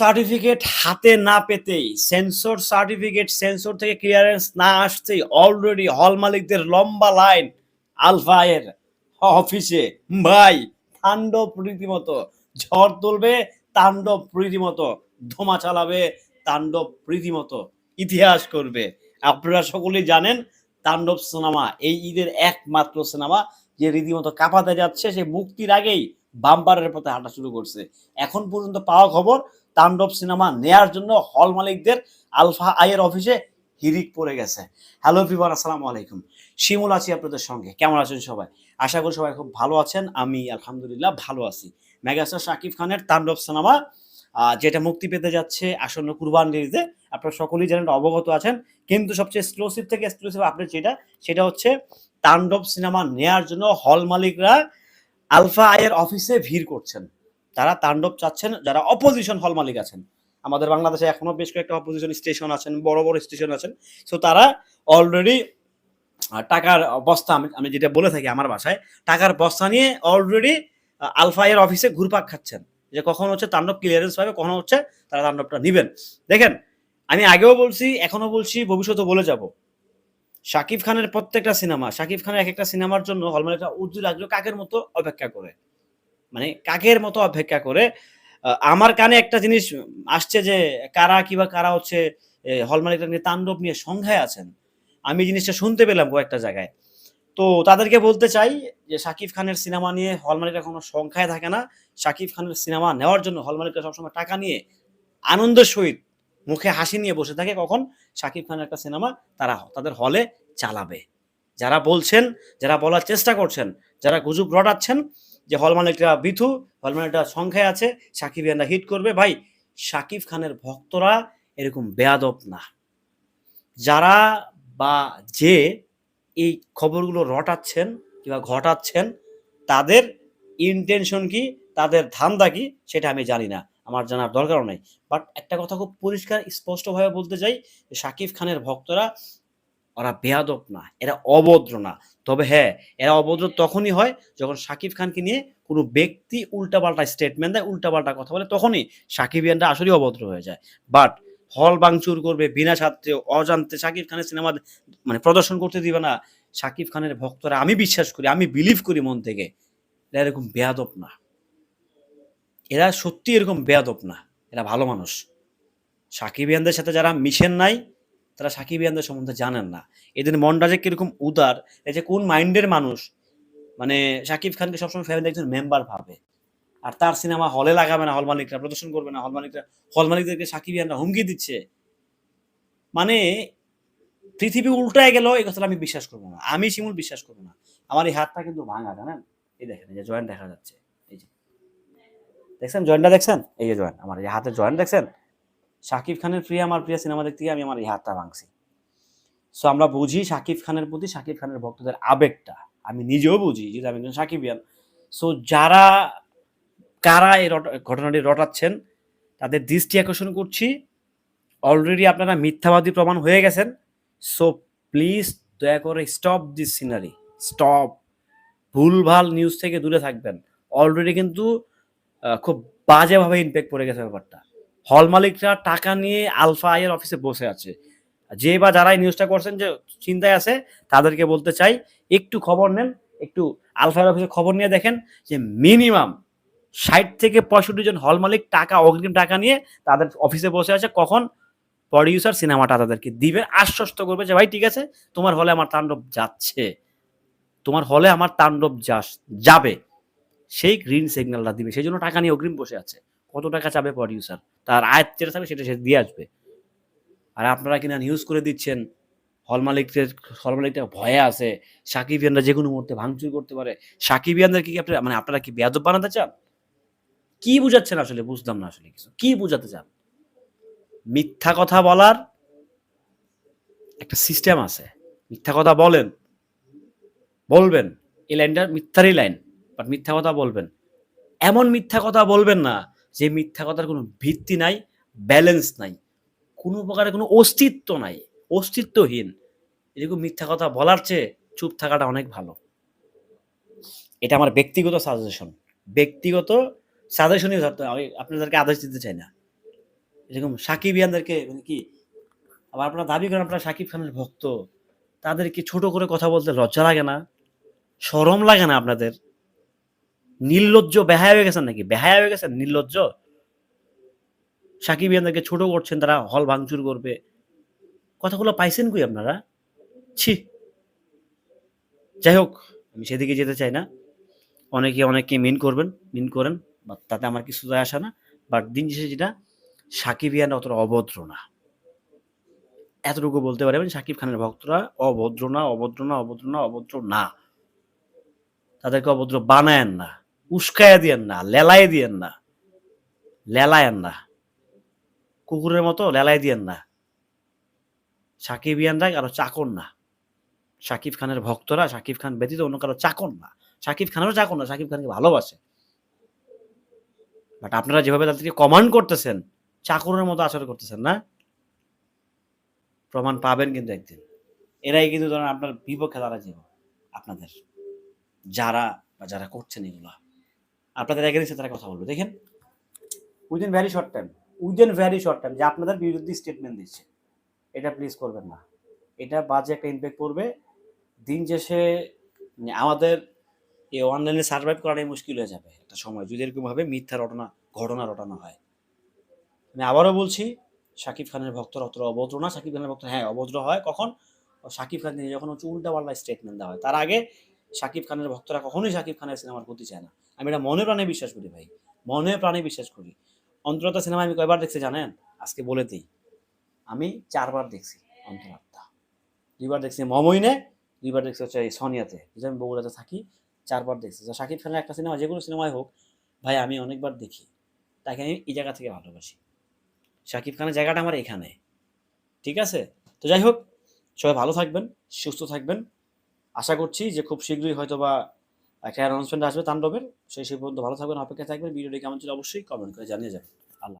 Certificate হাতে না পেতেই সেন্সর সার্টিফিকেট সেন্সর থেকে ক্লিয়ারেন্স না আসতেই অলরেডি হল মালিকদের লম্বা লাইন আলফা এর অফিসে ভাই, তাণ্ডব রীতিমতো ঝড় তুলবে, তাণ্ডব রীতিমতো ধোমা চালাবে, তাণ্ডব রীতিমতো ইতিহাস করবে। আপনারা সকলেই জানেন, তাণ্ডব সিনেমা, এই ঈদের একমাত্র সিনেমা যে রীতিমতো কাঁপাতে যাচ্ছে, সে মুক্তির আগেই বাম্পারের পথে হাঁটা শুরু করছে। এখন পর্যন্ত পাওয়া খবর, তাণ্ডব সিনেমা নেয়ার জন্য হল মালিকদের আলফা আইয়ের অফিসে হিরিক পড়ে গেছে। হ্যালো এভরিওয়ান, আসসালামু আলাইকুম। শিমুল আছি আপনাদের সঙ্গে। কেমন আছেন সবাই? আশা করি সবাই খুব ভালো আছেন। আমি আলহামদুলিল্লাহ ভালো আছি। মেগাস্টার শাকিব খানের তাণ্ডব সিনেমা যেটা মুক্তি পেতে যাচ্ছে আসন্ন কুরবান ঈদে আপনারা সকলেই জানেন অবগত আছেন। কিন্তু সবচেয়ে এক্সক্লুসিভ থেকে এক্সক্লুসিভ আপডেট যেটা, সেটা হচ্ছে তাণ্ডব সিনেমা নেয়ার জন্য হল মালিকরা আলফা আইয়ের অফিসে ভিড় করছেন। তারা তাণ্ডব চাচ্ছেন, যারা অপোজিশন হল মালিক আছেন। আমাদের বাংলাদেশে এখনও বেশ কয়েকটা অপোজিশন স্টেশন আছেন, বড় বড় স্টেশন আছেন। সো তারা অলরেডি টাকার বস্তা, আমি যেটা বলে থাকি আমার বাসায় টাকার বস্তা নিয়ে অলরেডি আলফা এর অফিসে ঘুরপাক খাচ্ছেন। যে কখন হচ্ছে তাণ্ডব ক্লিয়ারেন্স পাবে, কখন হচ্ছে তারা তাণ্ডবটা নিবেন। দেখেন, আমি আগেও বলছি, এখনও বলছি ভবিষ্যতে বলে যাব। শাকিব খানের প্রত্যেকটা সিনেমা, শাকিব খানের এক একটা সিনেমার জন্য হলমালিকরা উজ্জ্বল লাগল কাকের মতো অপেক্ষা করে। মানে কাকের মতো অপেক্ষা করে। আমার কানে একটা জিনিস আসছে যে কারা কিবা কারা হচ্ছে হল মালিকরা নিয়ে তাণ্ডব নিয়ে সংখ্যায় আছেন। আমি জিনিসটা শুনতে পেলাম কয়েকটা জায়গায়। তো তাদেরকে বলতে চাই যে শাকিব খানের সিনেমা নিয়ে হল মালিকরা কোনো সংখ্যায় থাকে না। শাকিব খানের সিনেমা নেওয়ার জন্য হল মালিকরা সবসময় টাকা নিয়ে আনন্দের সহিত মুখে হাসি নিয়ে বসে থাকে কখন? শাকিব খানের একটা সিনেমা, তারা তাদের হলে চালাবে। যারা বলছেন, যারা বলার চেষ্টা করছেন, যারা গুজব রটাচ্ছেন, যে হল মালিকরা বিথু হল মালিকরা সংখ্যায় আছে সাকিব ইয়ানরা হিট করবে। ভাই, শাকিব খানের ভক্তরা এরকম বেয়াদব না। যারা বা যে এই খবরগুলো রটাচ্ছেন কিংবা ঘটাচ্ছেন, তাদের ইন্টেনশন কি, তাদের ধান্দা কি, সেটা আমি জানি না। আমার জানার দরকারও নেই। বাট একটা কথা খুব পরিষ্কার, স্পষ্টভাবে বলতে চাই শাকিব খানের ভক্তরা, ওরা বেয়াদব না, এরা অভদ্র না। তবে হ্যাঁ এরা অভদ্র তখনই হয় যখন শাকিব খানকে নিয়ে কোনো ব্যক্তি উল্টাপাল্টা স্টেটমেন্ট দেয়, উল্টাপাল্টা কথা বলে, তখনই সাকিবিয়ানরা আসলেই অভদ্র হয়ে যায়। বাট হল বাংচুর করবে বিনা ছাত্রে, অজান্তে শাকিব খানের সিনেমা মানে প্রদর্শন করতে দিবে না। শাকিব খানের ভক্তরা, আমি বিশ্বাস করি, আমি বিলিভ করি মন থেকে এরকম বেয়াদব না। এরা সত্যি এরকম বেয়াদব না। এরা ভালো মানুষ। সাকিবিয়ানদের সাথে যারা মিশেন নাই, তারা সাকিবিয়ানদের সম্বন্ধে জানেন না। এদের মনটা যে কীরকম উদার, এই যে কোন মাইন্ডের মানুষ মানে শাকিব খানকে সবসময় ফ্যামিলি একজন মেম্বার ভাবে। আর তার সিনেমা হলে লাগাবে না হল মালিকরা, প্রদর্শন করবে না হল মালিকরা হল মালিকদেরকে সাকিবিয়ানরা হুমকি দিচ্ছে। মানে পৃথিবী উল্টায় গেল, এই কথাটা আমি বিশ্বাস করব না। আমি শিমুল বিশ্বাস করব না। আমার এই হাতটা কিন্তু ভাঙা, জানেন? এই দেখেন যে জয়েন্ট দেখা যাচ্ছে। দেখছেন? জয়েন্টটা দেখছেন? এই যে জয়েন্ট আমার এই হাতের জয়েন্ট দেখছেন? শাকিব খানের প্রিয়, আমার প্রিয় সিনেমা দেখতে গিয়ে আমি আমার এই হাতটা ভাঙছি। সো আমরা বুঝি শাকিব খানের প্রতি, শাকিব খানের ভক্তদের আবেগটা। আমি নিজেও বুঝি যে আমি একজন সাকিবিয়ান সো যারা, কারা এই ঘটনাটি রটাচ্ছেন, তাদের দৃষ্টি আকর্ষণ করছি। অলরেডি আপনারা মিথ্যাবাদী প্রমাণ হয়ে গেছেন। সো প্লিজ দয়া করে স্টপ দিস সিনারি স্টপ ভুলভাল নিউজ থেকে দূরে থাকবেন। অলরেডি কিন্তু খুব বাজেভাবে ইম্প্যাক্ট পড়ে গেছে ব্যাপারটা। হল মালিকরা টাকা নিয়ে আলফা আইয়ের অফিসে বসে আছে। যে বা যারা এই নিউজটা করছেন যে চিন্তায় আছে, তাদেরকে বলতে চাই, একটু খবর নেন, একটু আলফা আইয়ের অফিসে খবর নিয়ে দেখেন যে মিনিমাম ষাট থেকে পঁয়ষট্টি জন হল মালিক টাকা, অগ্রিম টাকা নিয়ে তাদের অফিসে বসে আছে। কখন? প্রডিউসার সিনেমাটা তাদেরকে দিবে, আশ্বস্ত করবে যে, ভাই, ঠিক আছে, তোমার হলে আমার তাণ্ডব যাচ্ছে। তোমার হলে আমার তাণ্ডব যাবে। সেই গ্রিন সিগন্যালটা দিবে। সেই জন্য টাকা নিয়ে অগ্রিম বসে আছে। কত টাকা চাবে প্রডিউসার তার আয়ের যেটা থাকবে সেটা সে দিয়ে আসবে। আর আপনারা কিনা নিউজ করে দিচ্ছেন হল মালিকদের হল মালিকটা ভয়ে আছে, সাকিবিয়ানরা যে কোনো মুহূর্তে ভাঙচুর করতে পারে। সাকিবিয়ানদের কি আপনারা মানে আপনারা কি বেয়াদব বানাতে চান? কি বুঝাচ্ছেন আসলে? বুঝলাম না আসলে কিছু। কি বুঝাতে চান? মিথ্যা কথা বলার একটা সিস্টেম আছে। মিথ্যা কথা বলেন। বলবেন। এই লাইনটা মিথ্যারই লাইন বাট মিথ্যা কথা বলবেন। এমন মিথ্যা কথা বলবেন না যে মিথ্যা কথার কোনো ভিত্তি নাই ব্যালেন্স নাই, কোনো প্রকারের কোনো অস্তিত্ব নাই, অস্তিত্বহীন। এরকম মিথ্যা কথা বলার চেয়ে চুপ থাকাটা অনেক ভালো। এটা আমার ব্যক্তিগত সাজেশন ব্যক্তিগত সাজেশনই ধরতে আমি আপনাদেরকে আদেশ দিতে চাই না। এরকম সাকিব ইয়ানদেরকে মানে কি, আবার আপনারা দাবি করেন আপনারা সাকিব খানের ভক্ত, তাদেরকে ছোট করে কথা বলতে লজ্জা লাগে না, শরম লাগে না আপনাদের। নির্লজ্জ বেহায়া হয়ে গেছেন নাকি? বেহায়া হয়ে গেছেন? নির্লজ্জ? সাকিব ইয়ানদেরকে ছোট করছেন, তারা হল ভাঙচুর করবে। কথাগুলো পাইছেন কই আপনারা? ছি। যাই হোক আমি সেদিকে যেতে চাই না। অনেকে অনেককে মিন করবেন, মিন করেন বা তাতে আমার কিছু যায় আসে না। বাট দিন শেষে যেটা, সাকিব ইয়ান অতটা অভদ্র না। এতটুকু বলতে পারবেন, সাকিব খানের ভক্তরা অভদ্র না অভদ্র না অভদ্র না অভদ্র না। তাদেরকে অভদ্র বানায়েন না। উস্কায়া দিয়েন না লেলায় দিয়েন না লেলায়েন না। কুকুরের মতো লেলায় দিয়েন না। সাকিব ইয়ানরা কারও চাকর না। সাকিব খানের ভক্তরা, সাকিব খান ব্যতীত অন্য কারও চাকর না। সাকিব খানেরও চাকর না, সাকিব খানকে ভালোবাসে। বাট আপনারা যেভাবে তাদেরকে কমান্ড করতেছেন, চাকরের মতো আচরণ করতেছেন না? প্রমাণ পাবেন কিন্তু একদিন। এরাই কিন্তু ধরেন আপনার বিপক্ষে তারা জীব আপনাদের যারা বা যারা করছেন এগুলো। আপনাদের এগেন্সে তারা কথা বলবে, দেখেন। Within very short time, within very short time, যে আপনাদের বিরুদ্ধে স্টেটমেন্ট দিচ্ছে, এটা প্লিজ করবেন না। এটা বাজে একটা ইম্প্যাক্ট করবে দিন শেষে মানে আমাদের এই অনলাইনে সার্ভাইভ করাটাই মুশকিল হয়ে যাবে একটা সময়, যদি এরকমভাবে মিথ্যা রটনা, ঘটনা রটানো হয়। আমি আবারও বলছি শাকিব খানের ভক্তরা অতটা অভদ্র না শাকিব খানের ভক্ত হ্যাঁ অভদ্র হয়, কখন? শাকিব খান নিয়ে যখন হচ্ছে উল্টা পাল্টা স্টেটমেন্ট দেওয়া হয়, তার আগে শাকিব খানের ভক্তরা কখনোই শাকিব খানের সিনেমার ক্ষতি চায় না। আমি এটা মনে প্রাণে বিশ্বাস করি ভাই। মনে প্রাণে বিশ্বাস করি। অন্তরতা সিনেমা আমি কয়বার দেখছি জানেন? আজকে বলে দিই। আমি চারবার দেখছি অন্তরাত্মা। দুইবার দেখছি মমইনে, দুইবার দেখছি হচ্ছে সনিয়াতে। আমি বগুড়াতে থাকি, চারবার দেখছি। তো শাকিব খানের একটা সিনেমা যে কোনো সিনেমায় হোক, ভাই আমি অনেকবার দেখি। তাকে আমি এই জায়গা থেকে ভালোবাসি। শাকিব খানের জায়গাটা আমার এখানে। ঠিক আছে? তো যাই হোক, সবাই ভালো থাকবেন, সুস্থ থাকবেন। আশা করছি যে খুব শীঘ্রই হয়তো বা একটা অ্যানাউন্সমেন্ট আসবে তাণ্ডবের। সেই সেই পর্যন্ত ভালো থাকবেন অপেক্ষা থাকবেন। ভিডিওটি কেমন ছিল অবশ্যই কমেন্ট করে জানিয়ে যাবেন।